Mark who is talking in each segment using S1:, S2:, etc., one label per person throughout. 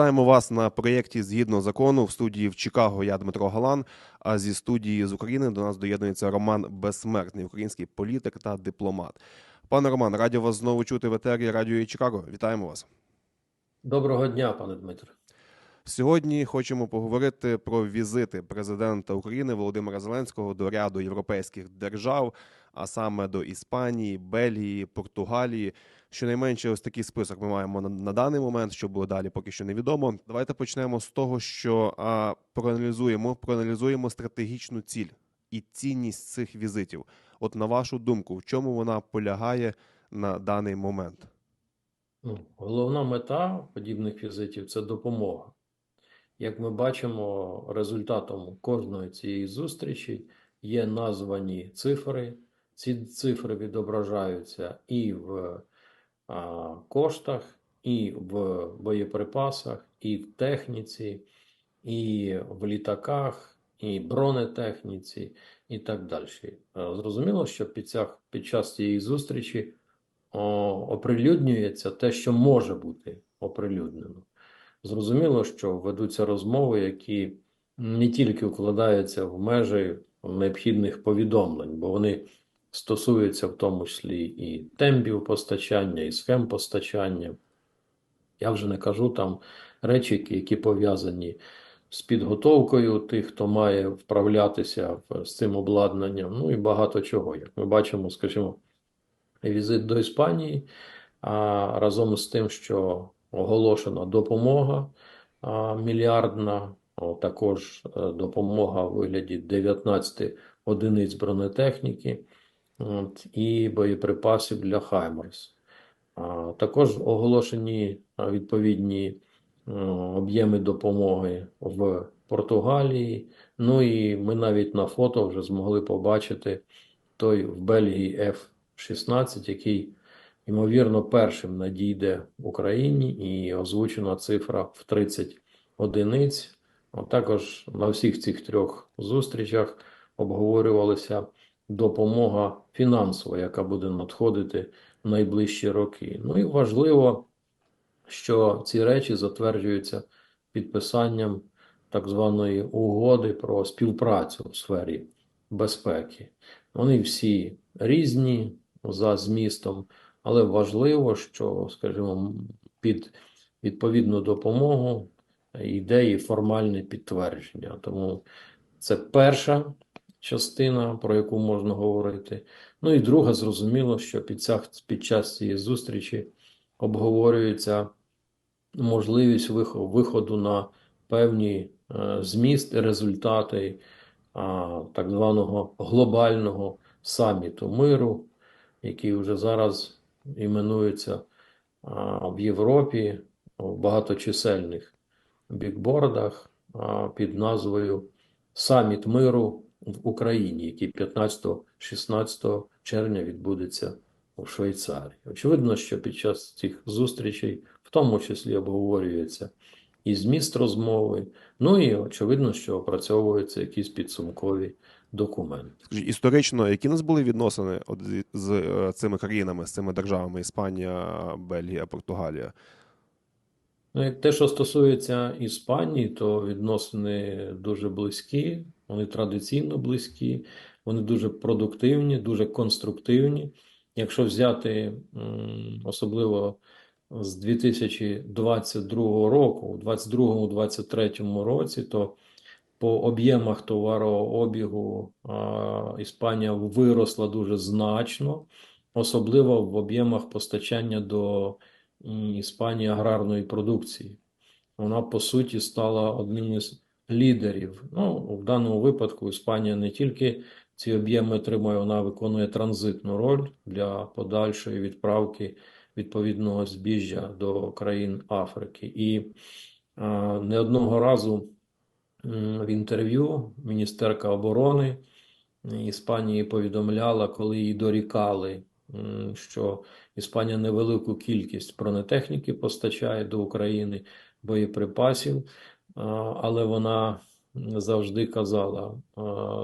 S1: Вітаємо вас на проєкті згідно закону в студії в Чикаго. Я Дмитро Галан. А зі студії з України до нас доєднується Роман Безсмертний, український політик та дипломат. Пане Роман, раді вас знову чути в етері Радіо Чикаго. Вітаємо вас.
S2: Доброго дня, пане Дмитро.
S1: Сьогодні хочемо поговорити про візити президента України Володимира Зеленського до ряду європейських держав, а саме до Іспанії, Бельгії, Португалії. Щонайменше ось такий список ми маємо на, на даний момент, що було далі, поки що невідомо. Давайте почнемо з того, що а, проаналізуємо, проаналізуємо стратегічну ціль і цінність цих візитів. От на вашу думку, в чому вона полягає на даний момент?
S2: Ну, Головна мета подібних візитів це допомога. Як ми бачимо, результатом кожної цієї зустрічі є названі цифри. Ці цифри відображаються і в коштах, і в боєприпасах, і в техніці, і в літаках, і бронетехніці, і так далі. Е, Зрозуміло, що під, ця, під час цієї зустрічі о, оприлюднюється те, що може бути оприлюднено. Зрозуміло, що ведуться розмови, які не тільки вкладаються в межі необхідних повідомлень, бо вони стосуються в тому числі і темпів постачання, і схем постачання. Я вже не кажу там речі, які пов'язані з підготовкою тих, хто має вправлятися з цим обладнанням, ну і багато чого. Як ми бачимо, скажімо, візит до Іспанії, а разом з тим, що оголошена допомога а, мільярдна, також е, допомога у вигляді 19 одиниць бронетехніки от, і боєприпасів для Хаймерс. Також оголошені відповідні об'єми допомоги в Португалії. Ну і ми навіть на фото вже змогли побачити той в Бельгії F-16, який, ймовірно, першим надійде в Україні, і озвучена цифра в 30 одиниць. Також на всіх цих трьох зустрічах обговорювалася допомога фінансова, яка буде надходити в найближчі роки. Ну і важливо, що ці речі затверджуються підписанням так званої угоди про співпрацю у сфері безпеки. Вони всі різні за змістом, але важливо, що, скажімо, під відповідну допомогу йде формальне підтвердження. Тому це перша частина, про яку можна говорити. Ну і друга, зрозуміло, що під, ця, під час цієї зустрічі обговорюється можливість вихо- виходу на певні е, змісти, результати так званого глобального саміту миру, який вже зараз іменується в Європі в багаточисельних бікбордах під назвою Саміт миру в Україні, який 15-16 червня відбудеться у Швейцарії. Очевидно, що під час цих зустрічей, в тому числі, обговорюється і зміст розмови, ну і очевидно, що опрацьовуються якісь підсумкові документи.
S1: Історично, які у нас були відносини от з, з е, цими країнами, з цими державами Іспанія, Бельгія, Португалія?
S2: Ну, як те, що стосується Іспанії, то відносини дуже близькі, вони традиційно близькі, вони дуже продуктивні, дуже конструктивні. Якщо взяти особливо з 2022 року, у 2022-2023 році, то по об'ємах товарообігу Іспанія виросла дуже значно, особливо в об'ємах постачання до Іспанії аграрної продукції. Вона, по суті, стала одним із лідерів. Ну, в даному випадку Іспанія не тільки ці об'єми отримує, вона виконує транзитну роль для подальшої відправки відповідного збіжжя до країн Африки. І а, не одного разу в інтерв'ю міністерка оборони Іспанії повідомляла, коли їй дорікали, що Іспанія невелику кількість бронетехніки постачає до України, боєприпасів, але вона завжди казала: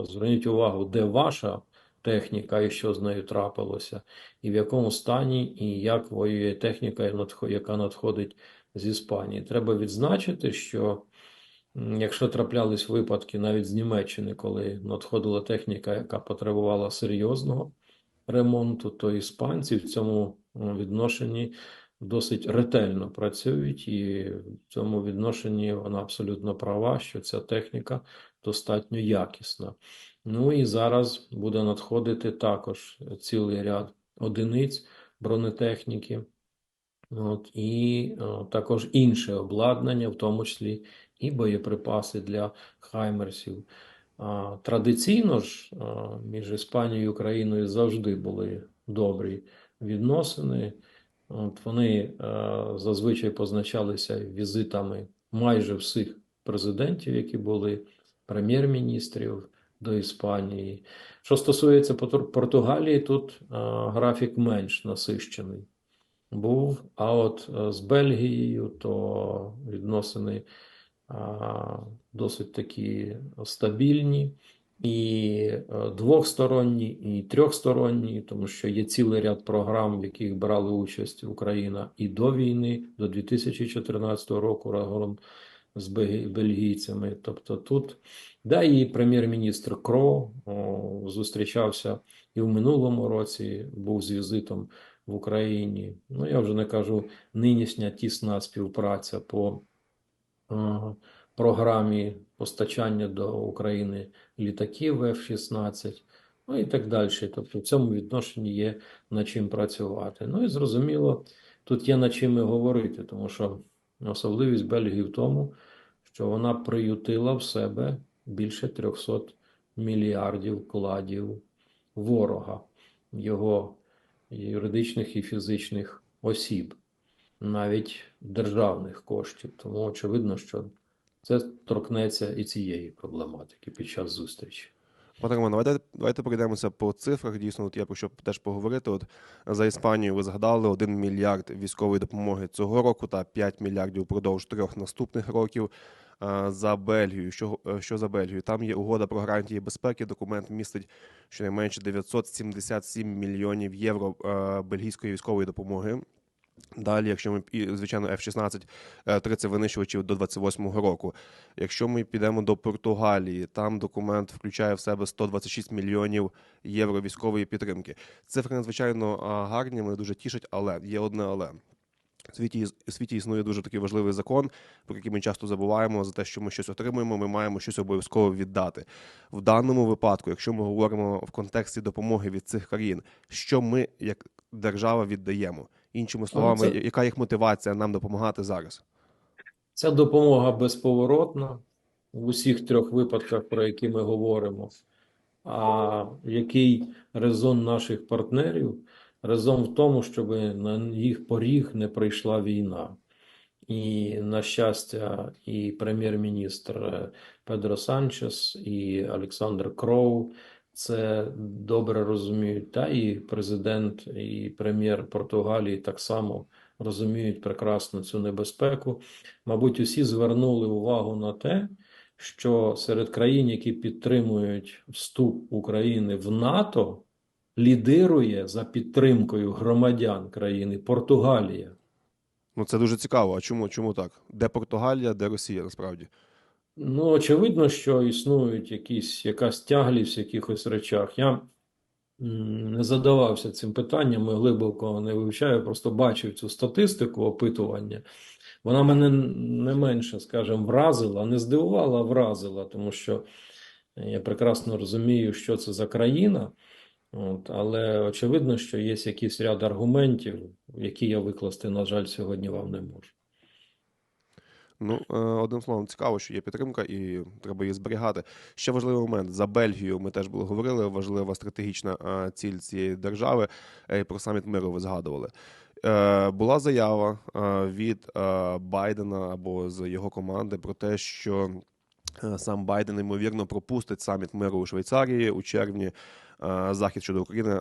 S2: зверніть увагу, де ваша техніка і що з нею трапилося, і в якому стані, і як воює техніка, яка надходить з Іспанії. Треба відзначити, що якщо траплялись випадки навіть з Німеччини, коли надходила техніка, яка потребувала серйозного ремонту, то іспанці в цьому відношенні досить ретельно працюють, і в цьому відношенні вона абсолютно права, що ця техніка достатньо якісна. Ну і зараз буде надходити також цілий ряд одиниць бронетехніки, от, і е, також інше обладнання, в тому числі і боєприпаси для хаймерсів. А, Традиційно ж а, між Іспанією і Україною завжди були добрі відносини. От вони е, зазвичай позначалися візитами майже всіх президентів, які були прем'єр-міністрів до Іспанії. Що стосується Порту- Португалії, тут е, графік менш насищений був. А от е, з Бельгією то відносини досить такі стабільні. І е, двохсторонні, і трьохсторонні, тому що є цілий ряд програм, в яких брали участь Україна і до війни, до 2014 року разом з бельгійцями. Тобто тут, да, і прем'єр-міністр Кро о, зустрічався і в минулому році, був з візитом в Україні. Ну, я вже не кажу, нинішня тісна співпраця по е, програмі постачання до України літаків F-16, ну і так далі. Тобто в цьому відношенні є над чим працювати. Ну і зрозуміло, тут є над чим і говорити, тому що особливість Бельгії в тому, що вона приютила в себе більше 300 мільярдів вкладів ворога, його юридичних і фізичних осіб, навіть державних коштів. Тому очевидно, що це торкнеться і цієї проблематики під час зустрічі.
S1: Пане Роман, давайте, давайте пройдемося по цифрах. Дійсно, от я що теж поговорити. От за Іспанію ви згадали 1 мільярд військової допомоги цього року та 5 мільярдів упродовж трьох наступних років. За Бельгію, що, е, що за Бельгію? Там є угода про гарантії безпеки. Документ містить щонайменше 977 мільйонів євро е, бельгійської військової допомоги. Далі, якщо ми звичайно, F-16 е, 30 винищувачів до 28-го року. Якщо ми підемо до Португалії, там документ включає в себе 126 мільйонів євро військової підтримки. Цифри надзвичайно гарні, вони дуже тішать, але є одне але. У світі, у світі існує дуже такий важливий закон, про який ми часто забуваємо за те, що ми щось отримуємо, ми маємо щось обов'язково віддати. В даному випадку, якщо ми говоримо в контексті допомоги від цих країн, що ми як держава віддаємо? Іншими словами,
S2: це-
S1: яка їх мотивація нам допомагати зараз?
S2: Ця допомога безповоротна в усіх трьох випадках, про які ми говоримо. А який резон наших партнерів? Резон в тому, щоб на їх поріг не прийшла війна. І, на щастя, і прем'єр-міністр Педро Санчес, і Олександр Кроу це добре розуміють. Та і президент, і прем'єр Португалії так само розуміють прекрасно цю небезпеку. Мабуть, усі звернули увагу на те, що серед країн, які підтримують вступ України в НАТО, лідирує за підтримкою громадян країни Португалія.
S1: Ну це дуже цікаво. А чому? Чому так? Де Португалія, де Росія насправді?
S2: Ну, очевидно, що існують якісь, якась тяглість в якихось речах. Я не задавався цим питанням, і глибоко не вивчаю, просто бачив цю статистику опитування. Вона мене не менше, скажімо, вразила, не здивувала, а вразила, тому що я прекрасно розумію, що це за країна. От, але очевидно, що є якийсь ряд аргументів, які я викласти, на жаль, сьогодні вам не можу.
S1: Ну, е, одним словом, цікаво, що є підтримка, і треба її зберігати. Ще важливий момент за Бельгію. Ми теж були говорили. Важлива стратегічна е, ціль цієї держави. Е, Про саміт миру ви згадували. Була заява від Байдена або з його команди про те, що сам Байден ймовірно пропустить саміт миру у Швейцарії у червні. Захід щодо України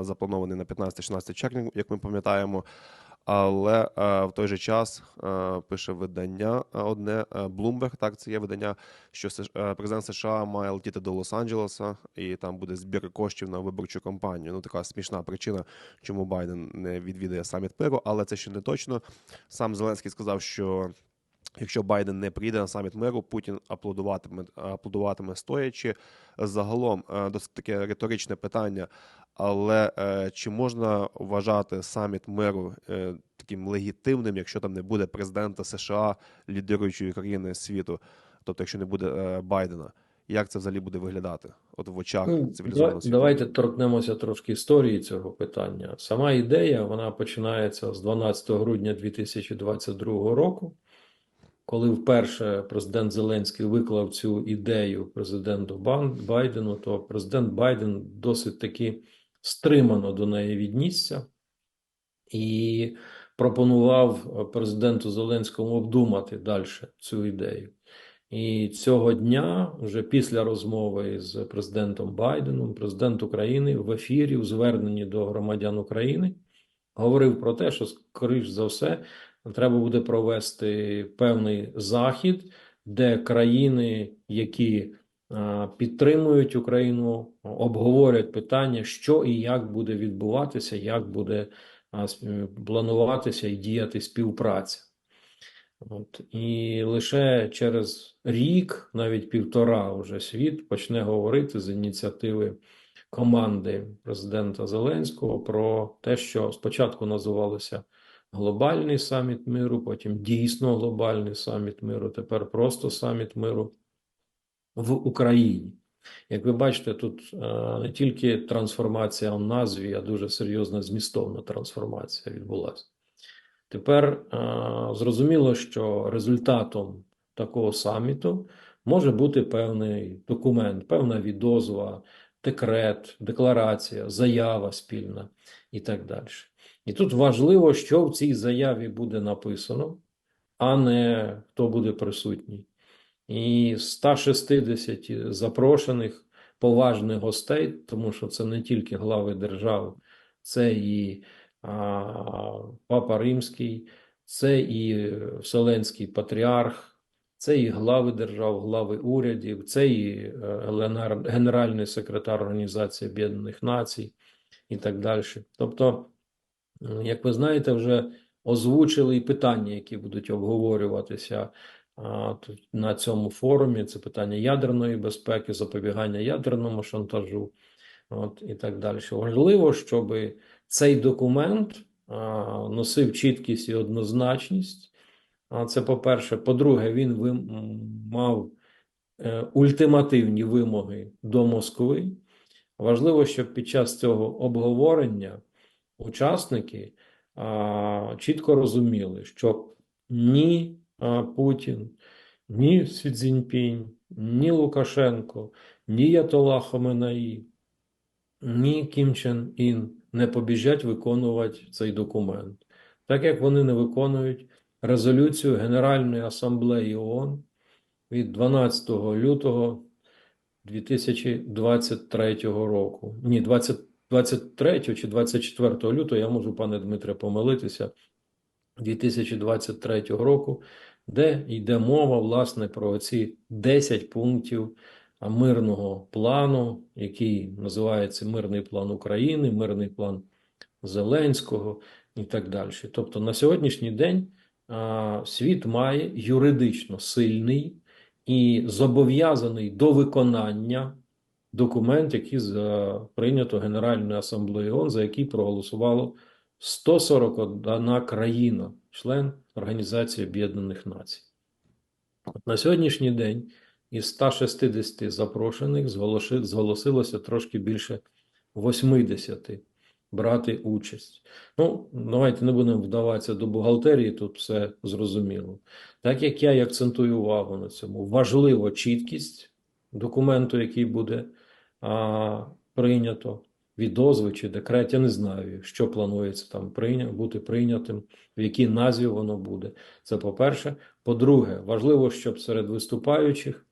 S1: запланований на 15-16 червня, як ми пам'ятаємо. Але е, в той же час е, пише видання е, одне Bloomberg, так це є видання, що президент США має летіти до Лос-Анджелеса, і там буде збір коштів на виборчу кампанію. Ну така смішна причина, чому Байден не відвідає саміт миру, але це ще не точно. Сам Зеленський сказав, що якщо Байден не прийде на саміт миру, Путін аплодуватиме, аплодуватиме стоячи. Загалом е, досить таке риторичне питання. Але е, чи можна вважати саміт миру е, таким легітимним, якщо там не буде президента США, лідируючої країни світу, тобто якщо не буде Байдена? Як це взагалі буде виглядати? От в очах
S2: Ну,
S1: цивілізованого світу?
S2: давайте торкнемося трошки історії цього питання. Сама ідея, вона починається з 12 грудня 2022 року, коли вперше президент Зеленський виклав цю ідею президенту Байдену, то президент Байден досить таки стримано до неї віднісся і пропонував президенту Зеленському обдумати далі цю ідею. І цього дня, вже після розмови з президентом Байденом, президент України в ефірі, у зверненні до громадян України, говорив про те, що, скоріш за все, треба буде провести певний захід, де країни, які підтримують Україну, обговорять питання, що і як буде відбуватися, як буде плануватися і діяти співпраця. От. І лише через рік, навіть півтора, вже світ почне говорити з ініціативи команди президента Зеленського про те, що спочатку називалося глобальний саміт миру, потім дійсно глобальний саміт миру, тепер просто саміт миру в Україні. Як ви бачите, тут е, не тільки трансформація в назві, а дуже серйозна змістовна трансформація відбулася. Тепер е, зрозуміло, що результатом такого саміту може бути певний документ, певна відозва, декрет, декларація, заява спільна і так далі. І тут важливо, що в цій заяві буде написано, а не хто буде присутній. І 160 запрошених поважних гостей, тому що це не тільки глави держав, це і а, Папа Римський, це і Вселенський патріарх, це і глави держав, глави урядів, це і е, Генеральний секретар Організації Об'єднаних Націй і так далі. Тобто, як ви знаєте, вже озвучили і питання, які будуть обговорюватися на цьому форумі. Це питання ядерної безпеки, запобігання ядерному шантажу, от, і так далі. Важливо, щоб цей документ носив чіткість і однозначність. Це по-перше. По-друге, він мав е, ультимативні вимоги до Москви. Важливо, щоб під час цього обговорення учасники а, чітко розуміли, що ні а, Путін, ні Сі Цзіньпінь, ні Лукашенко, ні Ятола Хоменаї, ні Кім Чен Ін не побіжать виконувати цей документ, так як вони не виконують резолюцію Генеральної асамблеї ООН від 12 лютого 2023 року. Ні, 20, 23 чи 24 лютого, я можу, пане Дмитре, помилитися, 2023 року, де йде мова, власне, про ці 10 пунктів мирного плану, який називається Мирний план України, Мирний план Зеленського і так далі. Тобто на сьогоднішній день світ має юридично сильний і зобов'язаний до виконання документ, який за, прийнято Генеральною асамблеєю ООН, за який проголосувало 141 країна, член Організації Об'єднаних Націй. От на сьогоднішній день із 160 запрошених зголосилося трошки більше 80 брати участь. Ну, давайте не будемо вдаватися до бухгалтерії, тут все зрозуміло. Так як я і акцентую увагу на цьому, важлива чіткість документу, який буде а, прийнято, відозви чи декрет, я не знаю, що планується там прийня, бути прийнятим, в якій назві воно буде. Це по-перше. По-друге, важливо, щоб серед виступаючих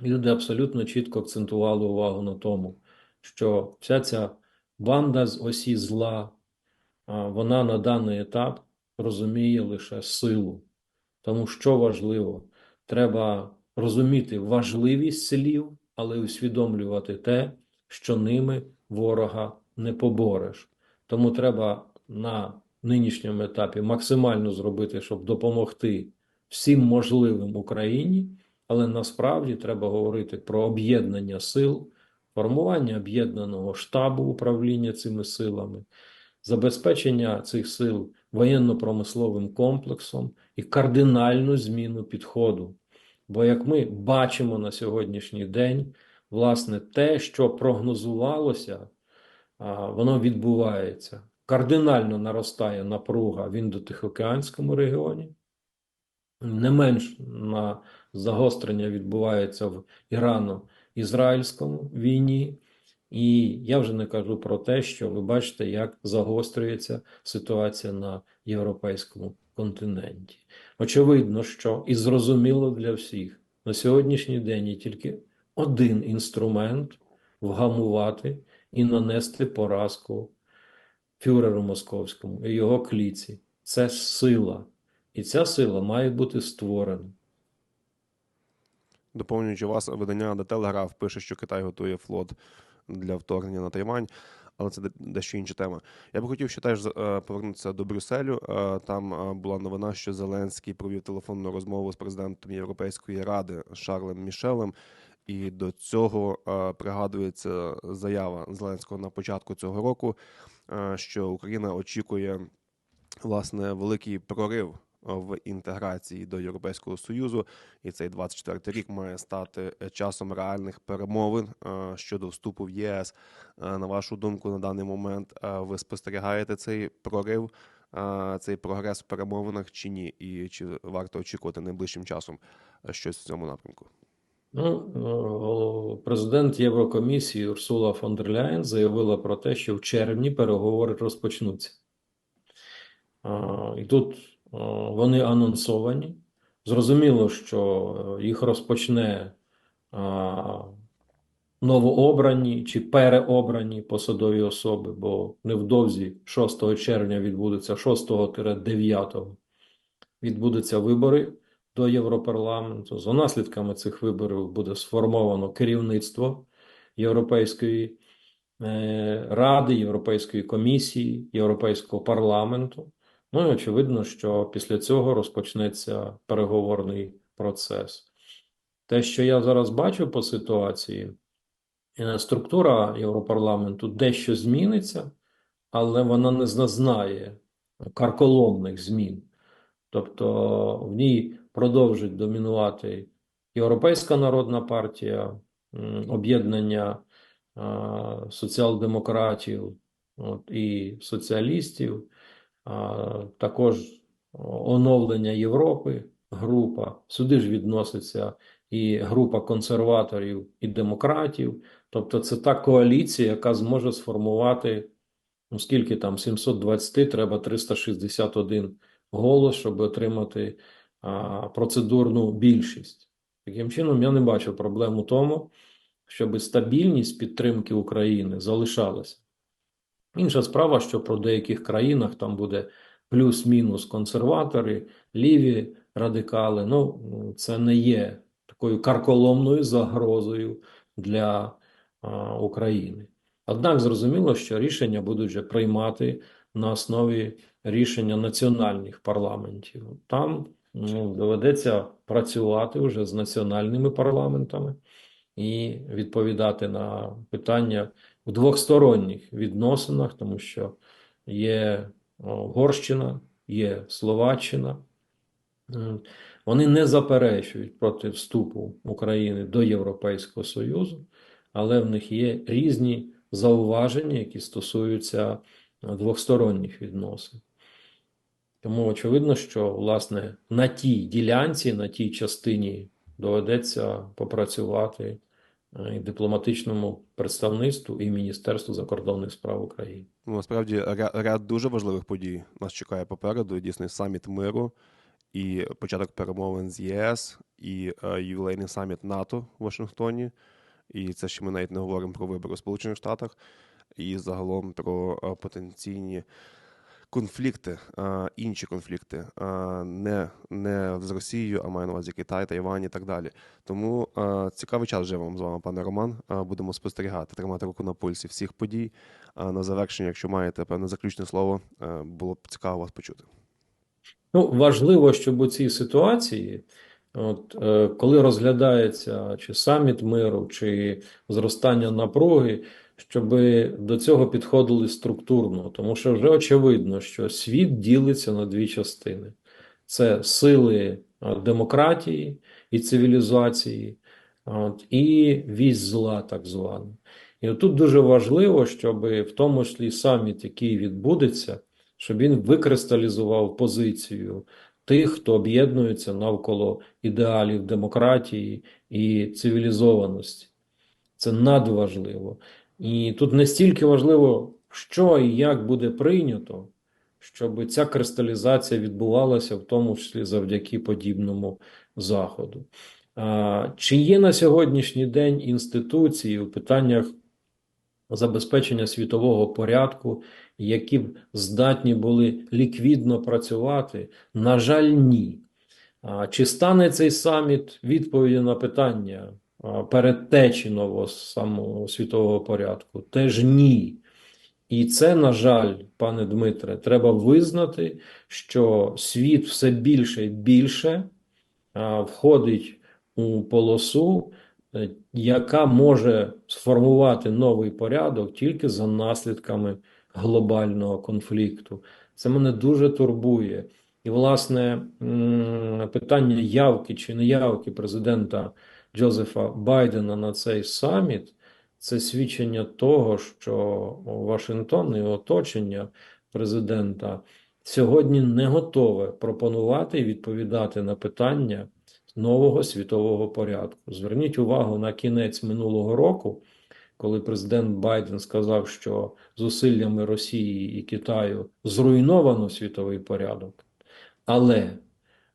S2: люди абсолютно чітко акцентували увагу на тому, що вся ця банда з осі зла, вона на даний етап розуміє лише силу. Тому що важливо, треба розуміти важливість слів, але усвідомлювати те, що ними ворога не побореш. Тому треба на нинішньому етапі максимально зробити, щоб допомогти всім можливим Україні, але насправді треба говорити про об'єднання сил, формування об'єднаного штабу управління цими силами, забезпечення цих сил воєнно-промисловим комплексом і кардинальну зміну підходу. Бо, як ми бачимо на сьогоднішній день, власне, те, що прогнозувалося, воно відбувається. Кардинально наростає напруга в індотихоокеанському регіоні. Не менш на загострення відбувається в Ірано-Ізраїльському війні. І я вже не кажу про те, що ви бачите, як загострюється ситуація на європейському континенті. Очевидно, що і зрозуміло для всіх, на сьогоднішній день є тільки один інструмент вгамувати і нанести поразку фюреру московському і його кліці. Це сила. І ця сила має бути створена.
S1: Доповнюючи вас, видання The Telegraph пише, що Китай готує флот для вторгнення на Тайвань, але це де- дещо інша тема. Я би хотів ще теж е, повернутися до Брюсселю. Е, Там е, була новина, що Зеленський провів телефонну розмову з президентом Європейської ради Шарлем Мішелем. І до цього пригадується заява Зеленського на початку цього року, що Україна очікує власне великий прорив в інтеграції до Європейського Союзу, і цей 24-й рік має стати е, часом реальних перемовин е, щодо вступу в ЄС. Е, На вашу думку, на даний момент ви спостерігаєте цей прорив, цей прогрес в перемовинах чи ні? І чи варто очікувати найближчим часом щось в цьому напрямку?
S2: Ну, президент Єврокомісії Урсула фон дер Ляєн заявила про те, що в червні переговори розпочнуться. І тут вони анонсовані. Зрозуміло, що е, їх розпочне новообрані чи переобрані посадові особи, бо невдовзі 6 червня відбудеться 6-9 відбудуться вибори до Європарламенту. За наслідками цих виборів буде сформовано керівництво Європейської е, Ради, Європейської комісії, Європейського парламенту. Ну і очевидно, що після цього розпочнеться переговорний процес. Те, що я зараз бачу по ситуації, е, структура Європарламенту дещо зміниться, але вона не зазнає карколомних змін. Тобто в ній продовжить домінувати Європейська народна партія, об'єднання соціал-демократів от, і соціалістів, також оновлення Європи, група. Сюди ж відноситься і група консерваторів і демократів. Тобто це та коаліція, яка зможе сформувати, ну скільки там, 720, треба 361 голос, щоб отримати а, процедурну більшість. Таким чином, я не бачу проблем у тому, щоб стабільність підтримки України залишалася. Інша справа, що про деяких країнах там буде плюс-мінус консерватори, ліві радикали. Ну, це не є такою карколомною загрозою для а, України. Однак зрозуміло, що рішення будуть вже приймати на основі рішення національних парламентів. Там ну, доведеться працювати вже з національними парламентами і відповідати на питання в двосторонніх відносинах, тому що є Угорщина, є Словаччина. Вони не заперечують проти вступу України до Європейського Союзу, але в них є різні зауваження, які стосуються е, двосторонніх відносин. Тому очевидно, що власне на тій ділянці, на тій частині доведеться попрацювати і дипломатичному представництву і Міністерству закордонних справ України.
S1: Ну, насправді ряд дуже важливих подій нас чекає попереду. Дійсно, саміт миру і початок перемовин з ЄС, і е, ювілейний саміт НАТО в Вашингтоні. І це ще ми навіть не говоримо про вибори у Сполучених Штатах, і загалом про е, потенційні конфлікти, інші конфлікти, не, не з Росією, а маю на увазі Китай, Тайвань і так далі. Тому цікавий час живемо з вами, пане Роман. Будемо спостерігати, тримати руку на пульсі всіх подій. А на завершення, якщо маєте певне заключне слово, було б цікаво вас почути.
S2: Ну, важливо, щоб у цій ситуації, от, е, коли розглядається чи саміт миру, чи зростання напруги, щоб до цього підходили структурно, тому що вже очевидно, що світ ділиться на дві частини: це сили демократії і цивілізації, от, і вісь зла, так звана. І отут дуже важливо, щоб в тому числі саміт, який відбудеться, щоб він викристалізував позицію тих, хто об'єднується навколо ідеалів демократії і цивілізованості. Це надважливо. І тут не стільки важливо, що і як буде прийнято, щоб ця кристалізація відбувалася, в тому числі завдяки подібному заходу. Чи є на сьогоднішній день інституції у питаннях забезпечення світового порядку, які б здатні були ліквідно працювати? На жаль, ні. Чи стане цей саміт відповіддю на питання нового самого світового порядку? Теж ні. І це, на жаль, пане Дмитре, треба визнати, що світ все більше і більше входить у полосу, е, яка може сформувати новий порядок тільки за наслідками глобального конфлікту. Це мене дуже турбує. І, власне, питання явки чи неявки президента Джозефа Байдена на цей саміт це свідчення того, що Вашингтон і оточення президента сьогодні не готове пропонувати і відповідати на питання нового світового порядку. Зверніть увагу на кінець минулого року, коли президент Байден сказав, що зусиллями Росії і Китаю зруйновано світовий порядок. Але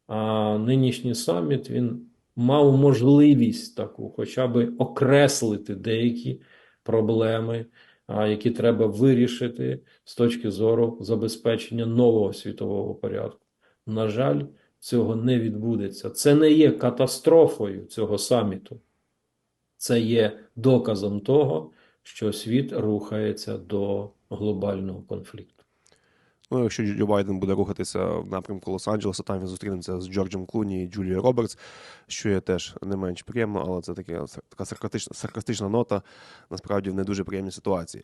S2: а, нинішній саміт він мав можливість таку, хоча би окреслити деякі проблеми, які треба вирішити з точки зору забезпечення нового світового порядку. На жаль, цього не відбудеться. Це не є катастрофою цього саміту. Це є доказом того, що світ рухається до глобального конфлікту.
S1: Ну, якщо Джо Байден буде рухатися в напрямку Лос-Анджелеса, там він зустрінеться з Джорджем Клуні і Джулією Робертс, що є теж не менш приємно, але це таке, така саркастична, саркастична нота, насправді в не дуже приємній ситуації.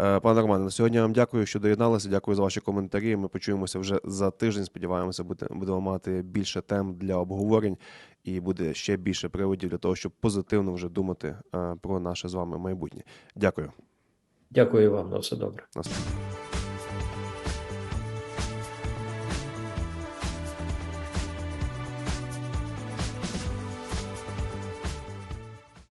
S1: Е, Пане Романе, на сьогодні я вам дякую, що доєдналися. Дякую за ваші коментарі. Ми почуємося вже за тиждень. Сподіваємося, будемо мати більше тем для обговорень і буде ще більше приводів для того, щоб позитивно вже думати е, про наше з вами майбутнє. Дякую.
S2: Дякую вам на все добре.
S1: Наступне.